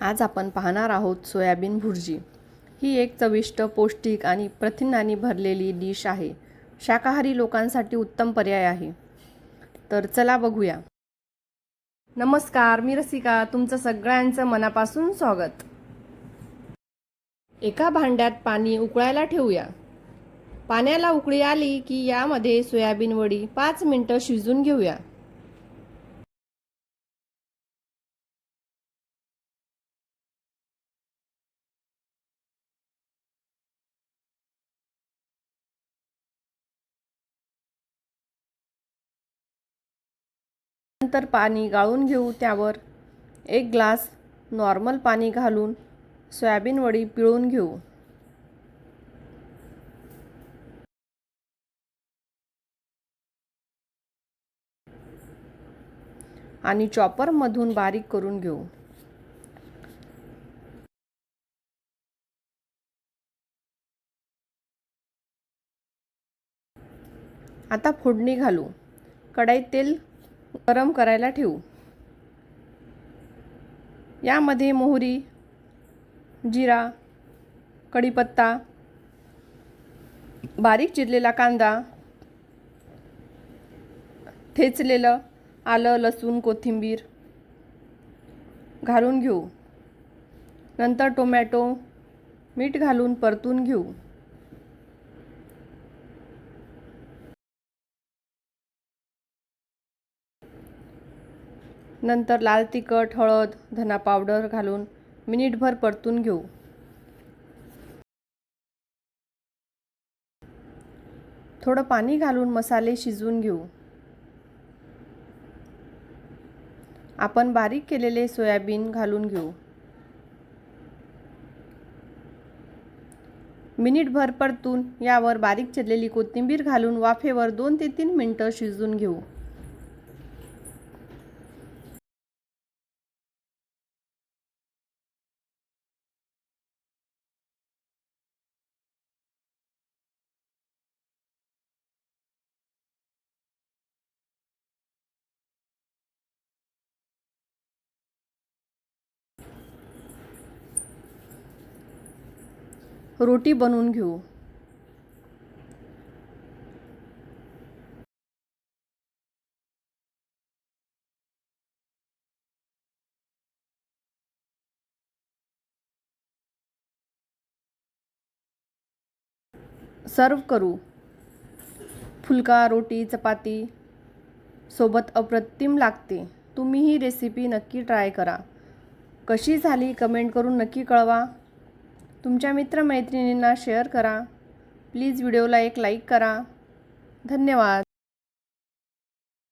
आज आपण पाहणार आहोत सोयाबीन भुर्जी. ही एक चविष्ट पौष्टिक आणि प्रथिनांनी भरलेली डिश आहे. शाकाहारी लोकांसाठी उत्तम पर्याय आहे. तर चला बघूया. नमस्कार मी रसिका. तुमचं सगळ्यांचं मनापासून स्वागत. एका भांड्यात पाणी उकळायला ठेवूया. पाण्याला उकळी आली की यामध्ये सोयाबीन वडी पाच मिनटं शिजून घेऊया. नंतर पाणी गाळून घेऊ त्यावर. एक ग्लास नॉर्मल पाणी घालून सोयाबीन वडी पिळून घेऊ. आणि चॉपरमधून बारीक करून घेऊ. आता फोडणी घालू. कढईत तेल गरम करायला ठेवू. यामध्ये मोहरी जिरा कढीपत्ता बारीक चिरलेला कांदा ठेचलेलं आलं लसूण कोथिंबीर घालून घेऊ. नंतर टोमॅटो मीठ घालून परतून घेऊ. नंतर लाल तिखट हळद धना पावडर घालून मिनिटभर परतून घेऊ. थोडं पाणी घालून मसाले शिजवून घेऊ. आपण बारीक केलेले सोयाबीन घालून घेऊ. मिनिटभर परतून यावर बारीक चिरलेली कोथिंबीर घालून वाफेवर दोन ते तीन मिनटं शिजवून घेऊ. रोटी बनवून घेऊ. सर्व करू. फुलका रोटी चपाती सोबत अप्रतिम लागते. तुम्ही ही रेसिपी नक्की ट्राय करा. कशी झाली कमेंट करून नक्की कळवा. तुमच्या मित्रमैत्रिणींना शेअर करा. प्लीज व्हिडिओला एक लाईक करा. धन्यवाद.